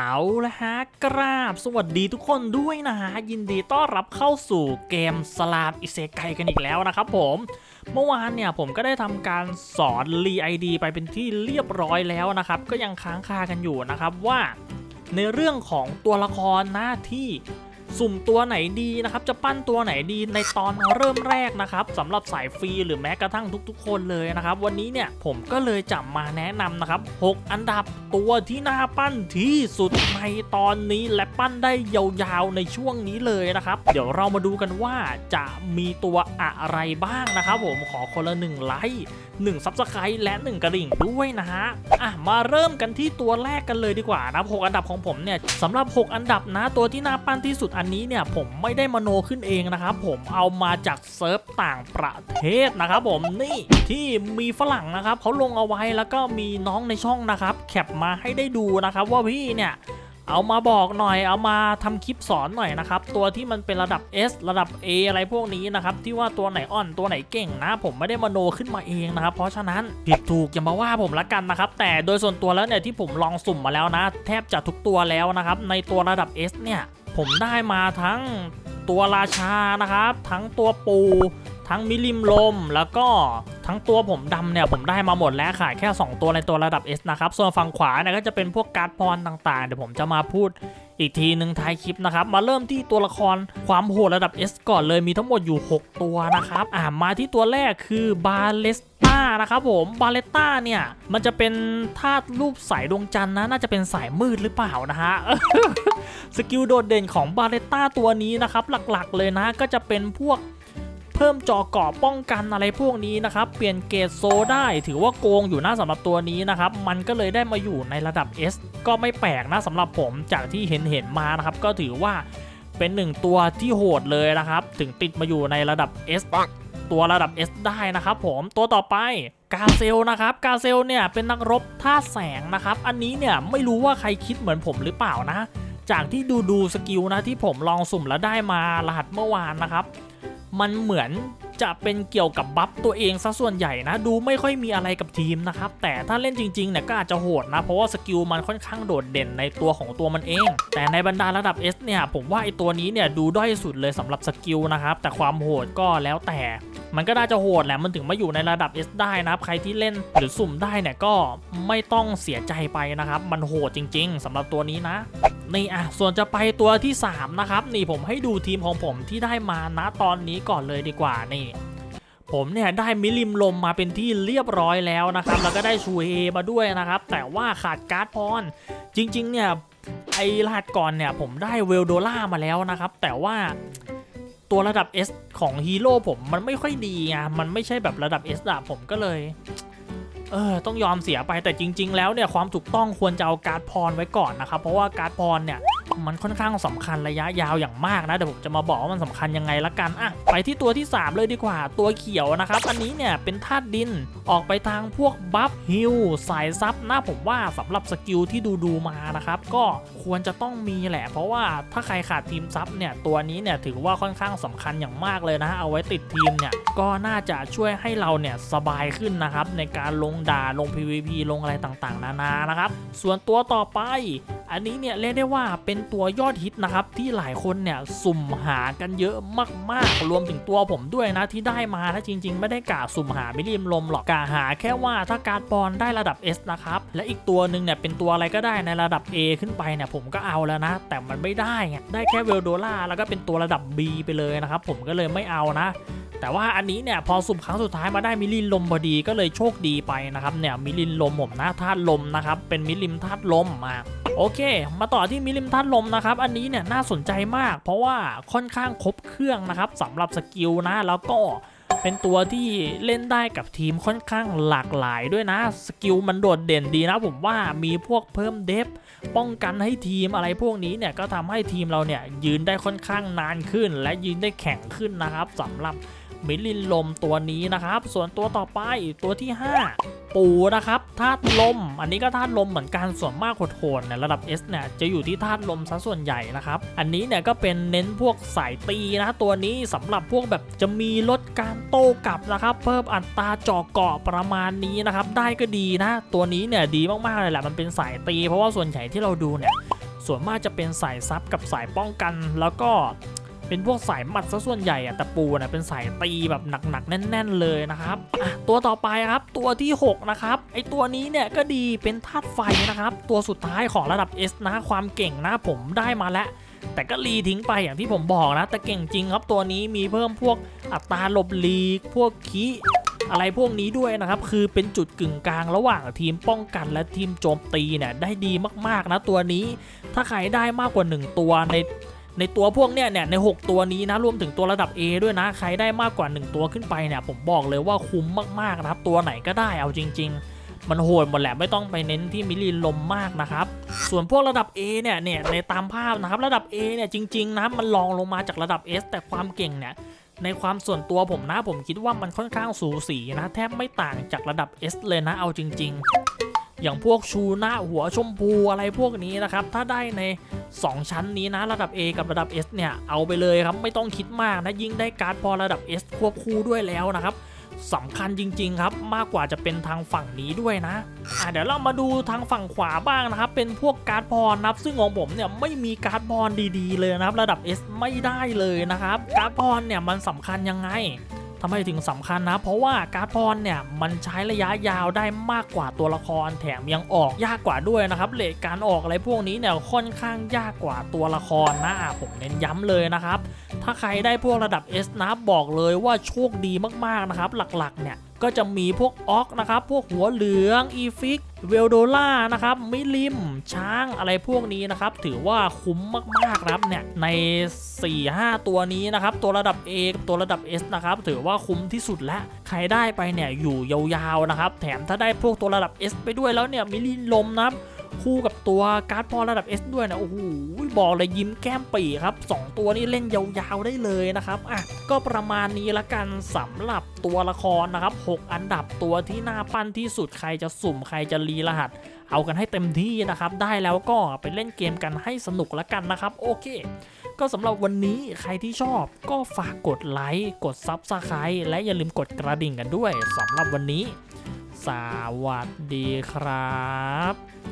เอาละฮะกราบสวัสดีทุกคนด้วยนะฮะ ยินดีต้อนรับเข้าสู่เกมสลามอิเซไกกันอีกแล้วนะครับผม เมื่อวานเนี่ยผมก็ได้ทำการสอนรีไอดีไปเป็นที่เรียบร้อยแล้วนะครับ ก็ยังค้างคากันอยู่นะครับว่า ในเรื่องของตัวละครหน้าที่ สุ่มตัวไหนดีนะครับ จะปั้นตัวไหนดีในตอนเริ่มแรกนะครับสำหรับสายฟรีหรือแม้กระทั่งทุก ๆ คนเลยนะครับ วันนี้เนี่ยผมก็เลยจะมาแนะนำนะครับ 6 อันดับตัวที่น่าปั้นที่สุดในตอนนี้และปั้นได้ยาวๆในช่วงนี้เลยนะครับ เดี๋ยวเรามาดูกันว่าจะมีตัวอะไรบ้างนะครับผมขอคนละหนึ่งไลค์1ซับสไครต์และ 1 กระดิ่งด้วยนะฮะอะมาเริ่มกันที่ตัวแรกกันเลยดีกว่านะ6อันดับของผมเนี่ยสำหรับ 6 อันดับนะตัวที่น่าปั้นที่สุดอันนี้เนี่ยผมไม่ได้มโนขึ้นเองนะครับผมเอามาจากเซิร์ฟต่างประเทศนะครับผมนี่ที่มีฝรั่งนะครับเขาลงเอาไว้แล้วก็มีน้องในช่องนะครับแคปมาให้ได้ดูนะครับว่าพี่เนี่ยเอามาบอกหน่อยเอามาทำคลิปสอนหน่อยนะครับ ตัวที่มันเป็นระดับ S ระดับ A อะไรพวกนี้นะครับ ที่ว่าตัวไหนอ่อนตัวไหนเก่งนะ ผมไม่ได้มโนขึ้นมาเองนะครับ เพราะฉะนั้นผิดถูกอย่ามาว่าผมละกันนะครับ แต่โดยส่วนตัวแล้วเนี่ยที่ผมลองสุ่มมาแล้วนะ แทบจะทุกตัวแล้วนะครับ ในตัวระดับ S เนี่ย ผมได้มาทั้งตัวราชานะครับ ทั้งตัวปู ทั้งมิลิมลม แล้วก็ทั้งตัวผมดำเนี่ยผมได้มาหมดแล้วขายแค่ 2 ตัวในตัวระดับ S นะครับ ส่วนฝั่งขวาเนี่ยก็จะเป็นพวกการ์ดพรต่างๆ เดี๋ยวผมจะมาพูดอีกทีหนึ่งท้ายคลิปนะครับ มาเริ่มที่ตัวละครความโหดระดับ S ก่อนเลยมีทั้งหมดอยู่ 6 ตัวนะครับ อ่ามาที่ตัวแรกคือบาเลส ตานะครับผมบาเลสตาเนี่ยมันจะเป็นธาตุรูปสายดวงจันทร์นะน่าจะเป็นสายมืดหรือเปล่านะฮะสกิลโดดเด่นของบาเลต้าตัวนี้นะครับหลักๆเลยนะก็จะเป็นพวกเพิ่มจอเกราะป้องกันอะไรพวกนี้นะครับเปลี่ยนเกรดโซได้ถือว่าโกงอยู่นะสำหรับตัวนี้นะครับมันก็เลยได้มาอยู่ในระดับ S ก็ไม่แปลกนะสำหรับผมจากที่เห็นเห็นมานะครับก็ถือว่าเป็นหนึ่งตัวที่โหดเลยนะครับ ถึงติดมาอยู่ในระดับ S ตัวระดับ S ได้นะครับผมตัวต่อไปกาเซลนะครับกาเซลเนี่ยเป็นนักรบท่าแสงนะครับอันนี้เนี่ยไม่รู้ว่าใครคิดเหมือนผมหรือเปล่านะ จากที่ดูดูสกิลนะที่ผมลองสุ่มแล้วได้มารหัสเมื่อวานนะครับ มันเหมือน จะเป็นเกี่ยวกับบัฟตัวเองซะส่วนใหญ่นะ ดูไม่ค่อยมีอะไรกับทีมนะครับ แต่ถ้าเล่นจริงๆเนี่ยก็อาจจะโหดนะ เพราะว่าสกิลมันค่อนข้างโดดเด่นในตัวของตัวมันเอง แต่ในบรรดาระดับ S เนี่ยผมว่าไอตัวนี้เนี่ยดูด้อยสุดเลยสำหรับสกิลนะครับแต่ความโหดก็แล้วแต่ มันก็น่าจะโหดแหละมันถึงมาอยู่ในระดับ S ได้นะครับ ใครที่เล่นหรือสุ่มได้เนี่ยก็ไม่ต้องเสียใจไปนะครับ มันโหดจริง ๆสำหรับตัวนี้นะนี่อะส่วนจะไปตัวที่ 3 นะครับ นี่ผมให้ดูทีมของผมที่ได้มาณตอนนี้ก่อนเลยดีกว่านี่ผมเนี่ยได้มิลิมลมมาเป็นที่เรียบร้อยแล้วนะครับ แล้วก็ได้ชูเฮมาด้วยนะครับ แต่ว่าขาดการ์ดพรจริง ๆ เนี่ยไอรหัสก่อนเนี่ยผมได้เวลโดล่ามาแล้วนะครับ แต่ว่า ตัวระดับ S ของฮีโร่ผมมันไม่ค่อยดีไงมันไม่ใช่แบบระดับ S อะผมก็เลย เออต้องยอมเสียไปแต่จริง ๆ แล้วเนี่ยความถูกต้องควรจะเอาการ์ดพรไว้ก่อนนะครับเพราะว่าการ์ดพรเนี่ย มันค่อนข้างสำคัญระยะยาวอย่างมากนะเดี๋ยวผมจะมาบอกว่ามันสำคัญยังไงละกันอะไปที่ตัวที่ 3 เลยดีกว่า ตัวเขียวนะครับ อันนี้เนี่ยเป็นธาตุดินออกไปทางพวกบัฟฮิลสายซับนะผมว่าสำหรับสกิลที่ดูดูมานะครับก็ควรจะต้องมีแหละ เพราะว่าถ้าใครขาดทีมซับเนี่ยตัวนี้เนี่ยถือว่าค่อนข้างสำคัญอย่างมากเลยนะ เอาไว้ติดทีมเนี่ยก็น่าจะช่วยให้เราเนี่ยสบายขึ้นนะครับในการลงด่าลง PVP ลงอะไรต่างๆ นานานะครับ ส่วนตัวต่อไป อันนี้เนี่ยเรียกได้ว่าเป็นตัวยอดฮิตนะครับที่หลายคนเนี่ยสุ่มหากันเยอะมากๆ รวมถึงตัวผมด้วยนะที่ได้มาถ้าจริง ๆ ไม่ได้กะสุ่มหาไมิลิมลมหรอกกะหาแค่ว่าถ้าการดบอลได้ระดับ S นะครับและอีกตัวหนึ่งเนี่ยเป็นตัวอะไรก็ได้ในระดับ A ขึ้นไปเนี่ยผมก็เอาแล้วนะ แต่มันไม่ได้ไงได้แค่เวลโดล่าแล้วก็เป็นตัวระดับ B ไปเลยนะครับผมก็เลยไม่เอานะ แต่ว่าอันนี้เนี่ยพอสุ่มครั้งสุดท้ายมาได้มิลินลมพอดีก็เลยโชคดีไปนะครับเนี่ยมิลินลมผมนะธาตุลมนะครับเป็นมิลิมธาตุลมมาโอเค มาต่อที่มิลิมธาตุลมนะครับ อันนี้เนี่ยน่าสนใจมาก เพราะว่าค่อนข้างครบเครื่องนะครับสำหรับสกิลนะ แล้วก็เป็นตัวที่เล่นได้กับทีมค่อนข้างหลากหลายด้วยนะ สกิลมันโดดเด่นดีนะผมว่ามีพวกเพิ่มเดฟป้องกันให้ทีมอะไรพวกนี้เนี่ยก็ทำให้ทีมเราเนี่ยยืนได้ค่อนข้างนานขึ้น และยืนได้แข็งขึ้นนะครับสำหรับ มิลินลมตัวนี้นะครับ ส่วนตัวต่อไปตัวที่ 5 ปูนะครับธาตุลม อันนี้ก็ธาตุลมเหมือนกันส่วนมากโหดๆเนี่ยระดับ S เนี่ยจะอยู่ที่ธาตุลมซะส่วนใหญ่นะครับ อันนี้เนี่ยก็เป็นเน้นพวกสายตีนะตัวนี้สำหรับพวกแบบจะมีลดการโต้กลับนะครับ เพิ่มอัตราเจาะเกาะประมาณนี้นะครับ ได้ก็ดีนะ ตัวนี้เนี่ยดีมากๆเลยแหละมันเป็นสายตีเพราะว่าส่วนใหญ่ที่เราดูเนี่ยส่วนมากจะเป็นสายซับกับสายป้องกันแล้วก็ เป็นพวกสายหมัดซะส่วนใหญ่อะแต่ปูนะเป็นสายตีแบบหนักๆ แน่น ๆ เลยนะครับอะตัวต่อไปครับตัวที่ 6 นะครับไอตัวนี้เนี่ยก็ดีเป็นธาตุไฟนะครับ ตัวสุดท้ายของระดับ S นะความเก่งนะผมได้มาแล้วแต่ก็รีทิ้งไปอย่างที่ผมบอกนะ แต่เก่งจริงครับตัวนี้มีเพิ่มพวกอัตราหลบลีก พวกคีอะไรพวกนี้ด้วยนะครับ คือเป็นจุดกึ่งกลางระหว่างทีมป้องกันและทีมโจมตีเนี่ยได้ดีมากๆนะตัวนี้ ถ้าใครได้มากกว่า 1 ตัวใน ในตัวพวกเนี่ยเนี่ยใน 6 ตัวนี้นะรวมถึงตัวระดับ A ด้วยนะ ใครได้มากกว่า 1 ตัวขึ้นไปเนี่ยผมบอกเลยว่าคุ้มมากๆนะครับ ตัวไหนก็ได้เอาจริง ๆมันโหดหมดแหละไม่ต้องไปเน้นที่มิลลิลมมากนะครับ ส่วนพวกระดับ A เนี่ยเนี่ยในตามภาพนะครับระดับ A เนี่ยจริงๆนะมันรองลงมาจากระดับ S แต่ความเก่งเนี่ยในความส่วนตัวผมนะผมคิดว่ามันค่อนข้างสูสีนะแทบไม่ต่างจากระดับ S เลยนะเอาจริง ๆ อย่างพวกชูหน้าหัวชมพูอะไรพวกนี้นะครับถ้าได้ใน 2 ชั้นนี้นะระดับ A กับระดับ S เนี่ยเอาไปเลยครับไม่ต้องคิดมากนะยิ่งได้การ์ดพอระดับ S ควบคู่ด้วยแล้วนะครับสำคัญจริงๆครับมากกว่าจะเป็นทางฝั่งนี้ด้วยนะอะเดี๋ยวเรามาดูทางฝั่งขวาบ้างนะครับ เป็นพวกการ์ดพรนะครับ ซึ่งของผมเนี่ยไม่มีการ์ดพรดีๆเลยนะครับ ระดับ S ไม่ได้เลยนะครับ การ์ดพรเนี่ยมันสำคัญยังไง ทำไมถึงสำคัญนะ เพราะว่าการ์ดพรเนี่ยมันใช้ระยะยาวได้มากกว่าตัวละคร แถมยังออกยากกว่าด้วยนะครับเลทการออกอะไรพวกนี้เนี่ยค่อนข้างยากกว่าตัวละครนะผมเน้นย้ำเลยนะครับถ้าใครได้พวกระดับ S นะบอกเลยว่าโชคดีมากๆนะครับหลักๆเนี่ยก็จะมีพวกออกนะครับ พวกหัวเหลือง อีฟิก เวลโดล่านะครับมิลิมช้างอะไรพวกนี้นะครับ ถือว่าคุ้มมากๆนะครับเนี่ยใน 4-5 ตัวนี้นะครับ ตัวระดับ A กับตัวระดับ S นะครับ ถือว่าคุ้มที่สุดแล้วใครได้ไปเนี่ยอยู่ยาวๆนะครับ แถมถ้าได้พวกตัวระดับ S ไปด้วยแล้วเนี่ยมิลิลมนะครับ คู่กับตัวการ์ดพอระดับ S ด้วยนะโอ้โหบอกเลยยิ้มแก้มปีครับ 2 ตัวนี้เล่นยาวๆได้เลยนะครับอะก็ประมาณนี้ละกันสำหรับตัวละครนะครับ 6 อันดับตัวที่น่าปั้นที่สุดใครจะสุ่มใครจะรีรหัส เอากันให้เต็มที่นะครับ ได้แล้วก็ไปเล่นเกมกันให้สนุกละกันนะครับ โอเค ก็สำหรับวันนี้ใครที่ชอบก็ฝากกดไลค์กด Subscribe และอย่าลืมกดกระดิ่งกันด้วยสำหรับวันนี้ สวัสดีครับ